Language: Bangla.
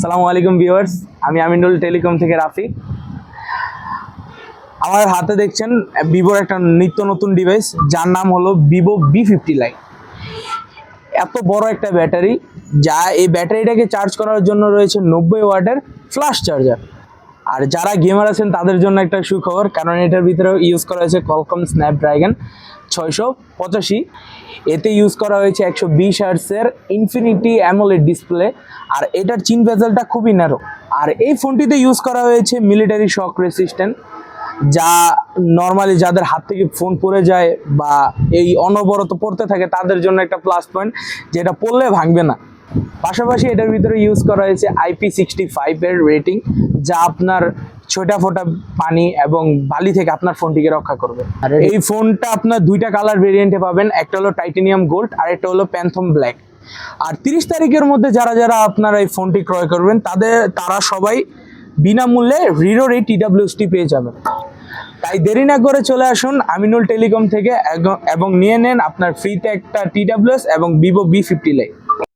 সালামু আলাইকুম ভিউয়ার্স, আমি আমিনুল টেলিকম থেকে রাফি। আমার হাতে দেখছেন ভিভোর একটা নিত্য নতুন ডিভাইস যার নাম হলো ভিভো বি ফিফটি লাইন এত বড় একটা ব্যাটারি, যা এই ব্যাটারিটাকে চার্জ করার জন্য রয়েছে নব্বই ওয়াটের ফ্লাশ চার্জার আর যারা গেমার আছেন, তাদের জন্য একটা সুখবর, কারণ এটার ভিতরে ইউজ করা হয়েছে কলকম স্ন্যাপড্রাগন ছয়শো পঁচাশি। এতে ইউজ করা হয়েছে একশো বিশ হার্টসের ইনফিনিটি অ্যামোলেড ডিসপ্লে আর এটার চিন ভেজেলটা খুবই ন্যারো আর এই ফোনটিতে ইউজ করা হয়েছে মিলিটারি শক রেসিস্ট্যান্ট যা নর্মালি যাদের হাত থেকে ফোন পড়ে যায় বা এই অনবরত পড়তে থাকে, তাদের জন্য একটা প্লাস পয়েন্ট যেটা পড়লে ভাঙবে না। পাশাপাশি এটার ভিতরে ইউজ করা হয়েছে আইপি সিক্সটি ফাইভের রেটিং যা আপনার ছোটা ফোটা পানি এবং বালি থেকে আপনার ফোনটিকে রক্ষা করবে। আর এই ফোনটা আপনার দুইটা কালার ভেরিয়েন্টে পাবেন একটা হলো টাইটেনিয়াম গোল্ড আর একটা হলো প্যান্থম ব্ল্যাক আর তিরিশ তারিখের মধ্যে যারা যারা আপনারা এই ফোনটি ক্রয় করবেন তাদের তারা সবাই বিনামূল্যে রিরোর এই টিডাব্লিউসটি পেয়ে যাবেন। তাই দেরি না করে চলে আসুন আমিনুল টেলিকম থেকে এবং নিয়ে নেন আপনার ফ্রিতে একটা টিডাব্লিউএস এবং ভিভো বি ফিফটি লাইট